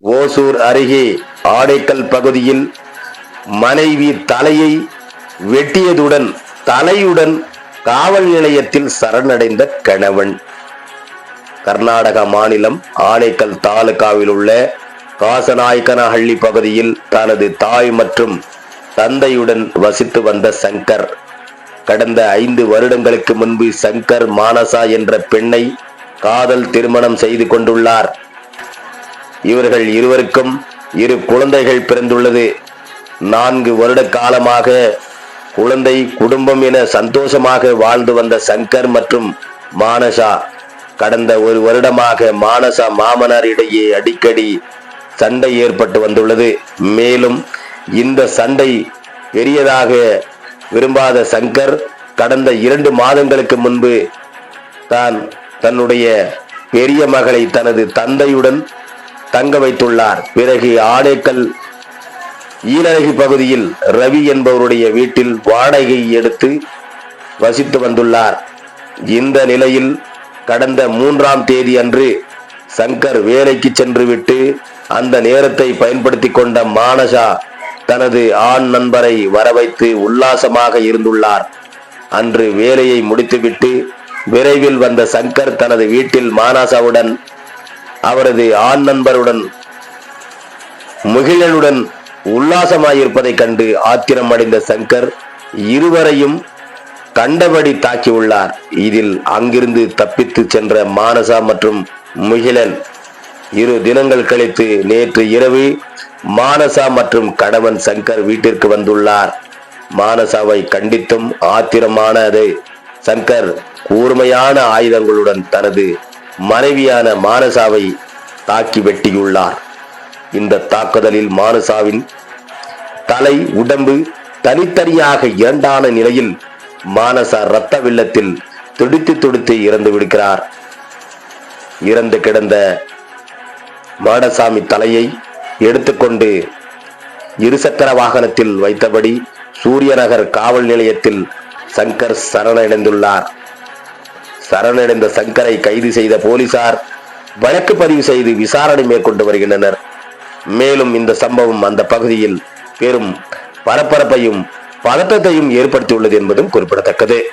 ஓசூர் அருகே ஆடைக்கல் பகுதியில் மனைவி தலையை வெட்டியதுடன் தலையுடன் காவல் நிலையத்தில் சரணடைந்த கணவன். கர்நாடக மாநிலம் ஆனைக்கல் தாலுகாவில் உள்ள காசநாயக்கனஹள்ளி பகுதியில் தனது தாய் மற்றும் தந்தையுடன் வசித்து வந்த சங்கர் கடந்த ஐந்து வருடங்களுக்கு முன்பு சங்கர் மானசா என்ற பெண்ணை காதல் திருமணம் செய்து கொண்டுள்ளார். இவர்கள் இருவருக்கும் இரு குழந்தைகள் பிறந்துள்ளது. நான்கு வருட காலமாக குழந்தை குடும்பம் என சந்தோஷமாக வாழ்ந்து வந்த சங்கர் மற்றும் மானசா கடந்த ஒரு வருடமாக மானசா மாமனார் இடையே அடிக்கடி சண்டை ஏற்பட்டு வந்துள்ளது. மேலும் இந்த சண்டை பெரியதாக விரும்பாத சங்கர் கடந்த இரண்டு மாதங்களுக்கு முன்பு தான் தன்னுடைய பெரிய மகளை தனது தந்தையுடன் தங்க வைத்துள்ளார். பிறகு ஆடைக்கல் ஈழகி பகுதியில் ரவி என்பவருடைய வீட்டில் வாடகை எடுத்து வசித்து வந்துள்ளார். இந்த நிலையில் கடந்த மூன்றாம் தேதி அன்று சங்கர் வேலைக்கு சென்று விட்டு அந்த நேரத்தை பயன்படுத்தி கொண்ட மானசா தனது ஆண் நண்பரை வரவைத்து உல்லாசமாக இருந்துள்ளார். அன்று வேலையை முடித்துவிட்டு விரைவில் வந்த சங்கர் தனது வீட்டில் மானாசாவுடன் அவரது ஆண் நண்பருடன் முகிலனுடன் உல்லாசமாயிருப்பதைக் கண்டு ஆத்திரம் அடைந்த சங்கர் இருவரையும் கண்டபடி தாக்கியுள்ளார். இதில் அங்கிருந்து தப்பித்து சென்ற மானசா மற்றும் முகிலன் இரு தினங்கள் கழித்து நேற்று இரவு மானசா மற்றும் கணவன் சங்கர் வீட்டிற்கு வந்துள்ளார். மானசாவை கண்டித்தும் ஆத்திரமானது. சங்கர் கூர்மையான ஆயுதங்களுடன் தனது மனைவியான மானசாவை தாக்கி வெட்டியுள்ளார். இந்த தாக்குதலில் மானசாவின் தலை உடம்பு தனித்தனியாக இரண்டான நிலையில் மானசா இரத்த வெள்ளத்தில் துடித்து துடித்து இறந்து விடுகிறார். இறந்து கிடந்த மாடசாமி தலையை எடுத்துக்கொண்டு இருசக்கர வாகனத்தில் வைத்தபடி சூரியநகர் காவல் நிலையத்தில் சங்கர் சரணடைந்துள்ளார். சரணடைந்த சங்கரை கைது செய்த போலீசார் வழக்கு பதிவு செய்து விசாரணை மேற்கொண்டு வருகின்றனர். மேலும் இந்த சம்பவம் அந்த பகுதியில் பெரும் பரபரப்பையும் பதட்டத்தையும் ஏற்படுத்தியுள்ளது என்பதும் குறிப்பிடத்தக்கது.